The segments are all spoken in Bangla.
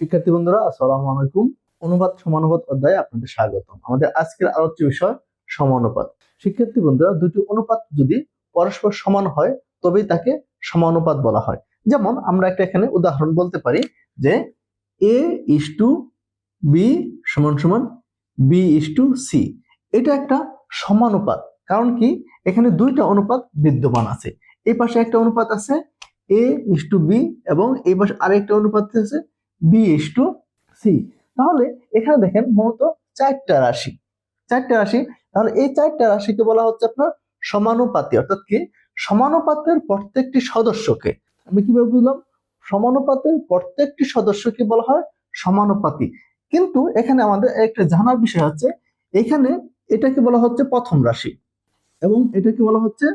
শিক্ষার্থী বন্ধুরা, আসসালামু আলাইকুম। অনুপাত সমানুপাত অধ্যায়ে আপনাদের স্বাগতম। আমাদের আজকের আলোচ্য বিষয় সমানুপাত। শিক্ষার্থী বন্ধুরা, দুটি অনুপাত যদি পরস্পর সমান হয়, তবেই তাকে সমানুপাত বলা হয়। যেমন, আমরা একটা এখানে উদাহরণ বলতে পারি যে এ ইস টু বি সমান সমান বি ইস টু সি এটা একটা সমানুপাত। কারণ কি? এখানে দুইটা অনুপাত বিদ্যমান আছে। এই পাশে একটা অনুপাত আছে এ ইস টু বি এবং এই পাশে আরেকটা অনুপাত আছে বি ইস টু সি তাহলে এখানে দেখেন মূলত চারটা রাশি। চারটা রাশি, তাহলে এই চারটা রাশিকে বলা হচ্ছে আপনার সমানুপাতি। অর্থাৎ কি? সমানুপাতের প্রত্যেকটি সদস্যকে। আমি কীভাবে বুঝলাম? সমানুপাতের প্রত্যেকটি সদস্যকে বলা হয় সমানুপাতি। কিন্তু এখানে আমাদের একটা জানার বিষয় হচ্ছে এখানে এটাকে বলা হচ্ছে প্রথম রাশি এবং এটাকে বলা হচ্ছে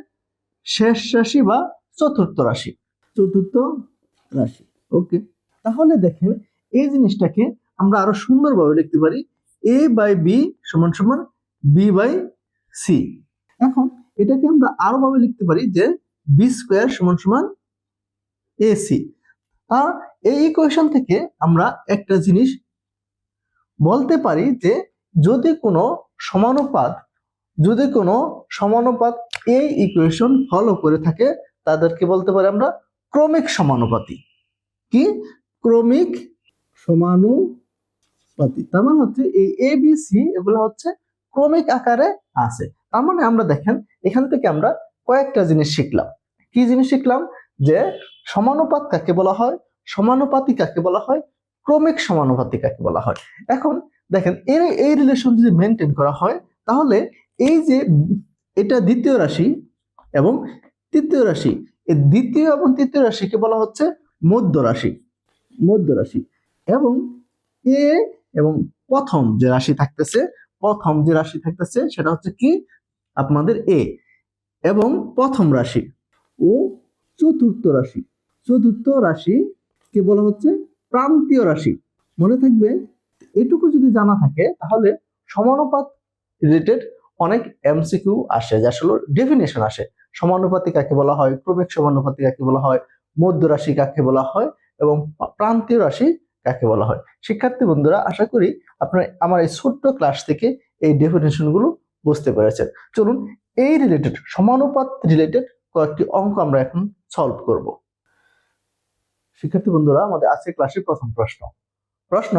শেষ রাশি বা চতুর্থ রাশি। চতুর্থ রাশি। ওকে। তাহলে দেখেন এই জিনিসটাকে আমরা আরও সুন্দরভাবে লিখতে পারি এ বাই বি সমান সমান বি বাই সি এখন এটাকে আমরা আরও ভাবে লিখতে পারি যে বি স্কোয়ার সমান সমান এ সি আর এই ইকুয়েশন থেকে আমরা একটা জিনিস বলতে পারি যে যদি কোনো সমানুপাত, যদি কোনো সমানুপাত এই ইকুয়েশন ফলো করে থাকে, তাদেরকে বলতে পারি আমরা ক্রমিক সমানুপাতি। কি? ক্রমিক সমানুপাতি। তার মানে হচ্ছে এই এ বি সি এগুলো হচ্ছে ক্রমিক আকারে আছে। তার মানে আমরা দেখেন, এখান থেকে আমরা কয়েকটা জিনিস শিখলাম। কি জিনিস শিখলাম? যে সমানুপাত কাকে বলা হয়? সমানুপাতি কাকে বলা হয়? ক্রমিক সমানুপাতি কাকে বলা হয়? এখন দেখেন, এর, এই রিলেশন যদি মেনটেন করা হয়, তাহলে এই যে এটা দ্বিতীয় রাশি এবং তৃতীয় রাশি, এই দ্বিতীয় এবং তৃতীয় রাশিকে বলা হচ্ছে মধ্য রাশি। মধ্য রাশি এবং এ এবং প্রথম যে রাশি থাকতেছে, প্রথম যে রাশি থাকতেছে, সেটা হচ্ছে কি? আপনাদের এ। এবং প্রথম রাশি ও চতুর্থ রাশি। চতুর্থ রাশি কে বলা হচ্ছে? প্রান্তীয় রাশি। মনে থাকবে, এটুকু যদি জানা থাকে, তাহলে সমানুপাত রিলেটেড অনেক এমসিকিউ আসে যে আসলে ডেফিনেশন আসে। সমানুপাতি কাকে বলা হয়? ক্রমিক সমানুপাতি কাকে বলা হয়? মধ্য রাশি কাকে বলা হয়? এবং প্রান্তীয় রাশি কাকে বলা হয়? শিক্ষার্থী বন্ধুরা, আশা করি আপনারা আমার এই ছোট্ট ক্লাস থেকে এই ডেফিনেশনগুলো বুঝতে পেরেছেন। চলুন এই রিলেটেড সমানুপাত রিলেটেড কয়েকটি অঙ্ক আমরা এখন সলভ করব। শিক্ষার্থী বন্ধুরা, আমাদের আজকের ক্লাসের প্রথম প্রশ্ন। প্রশ্ন,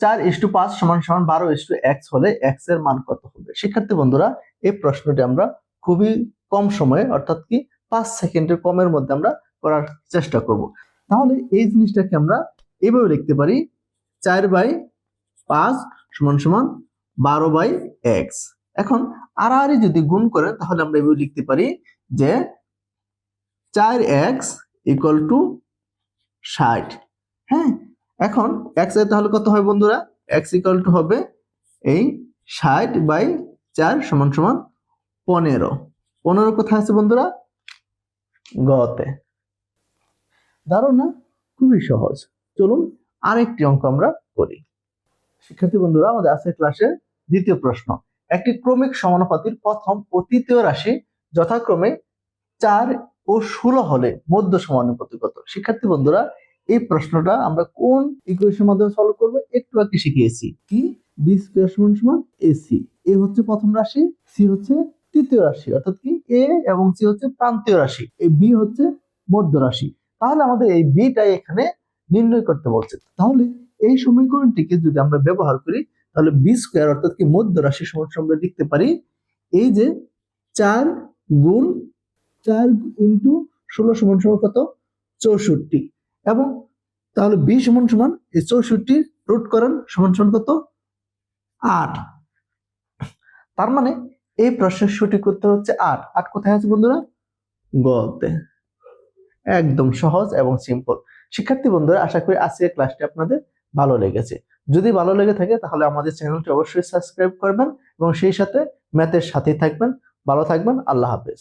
চার ইস্টু পাঁচ সমান সমান বারো ইস্টু এক্স হলে এক্সের মান কত হবে? শিক্ষার্থী বন্ধুরা, এই প্রশ্নটি আমরা খুবই কম সময়ে, অর্থাৎ কি পাঁচ সেকেন্ডের কমের মধ্যে আমরা করার চেষ্টা করব। তাহলে এই জিনিসটাকে আমরা এভাবে লিখতে পারি চার বাই পাঁচ সমান সমান বারো বাই এক্স। এখন আর আড়াআড়ি যদি গুণ করে তাহলে আমরা এভাবে লিখতে পারি যে চার এক্স ইকুয়াল টু ষাট। হ্যাঁ এখন এক্সের তাহলে কত হয় বন্ধুরা? এক্স ইকুয়াল টু হবে এই ষাট বাই চার সমান সমান পনেরো। পনেরো কোথায় আছে বন্ধুরা? গতে। দারুণ না খুবই সহজ। চলুন আরেকটি অঙ্ক আমরা করি। শিক্ষার্থী বন্ধুরা, আমাদের আজকের ক্লাসের দ্বিতীয় প্রশ্ন। একটি ক্রমিক সমানুপাতির প্রথম ও তৃতীয় রাশি যথাক্রমে চার ও ষোলো হলে মধ্য সমানুপাতি কত? শিক্ষার্থী বন্ধুরা, এই প্রশ্নটা আমরা কোন ইকুয়েশনের মাধ্যমে সলভ করব? একটু আগে শিখিয়েছি। কি? বি স্কোয়ার সমান সমান এসি এ হচ্ছে প্রথম রাশি সি হচ্ছে তৃতীয় রাশি। অর্থাৎ কি? এ এবং সি হচ্ছে প্রান্তীয় রাশি। এই বি হচ্ছে মধ্য রাশি। তাহলে আমাদের এই বিটাই এখানে নির্ণয় করতে বলছে। তাহলে এই সমীকরণটিকে যদি আমরা ব্যবহার করি, তাহলে বি স্কোয়ার অর্থাৎ কি মধ্য রাশি সমান আমরা লিখতে পারি, এই যে চার গুণ চার ইন্টু ষোলো সমান সমান কত? চৌষট্টি। এবং তাহলে বি সমান সমান, এই চৌষট্টি রুট করেন সমান সমান কত? আট। তার মানে এই প্রশ্নের সঠিক উত্তর হচ্ছে আট। আট কোথায় আছে বন্ধুরা? গতে। একদম সহজ এবং সিম্পল শিক্ষার্থী বন্ধুরা, আশা করি আজকের ক্লাসটি আপনাদের ভালো লেগেছে। যদি ভালো লেগে থাকে, তাহলে আমাদের চ্যানেলটি অবশ্যই সাবস্ক্রাইব করবেন এবং সেই সাথে ম্যাথের সাথেই থাকবেন। ভালো থাকবেন, আল্লাহ হাফেজ।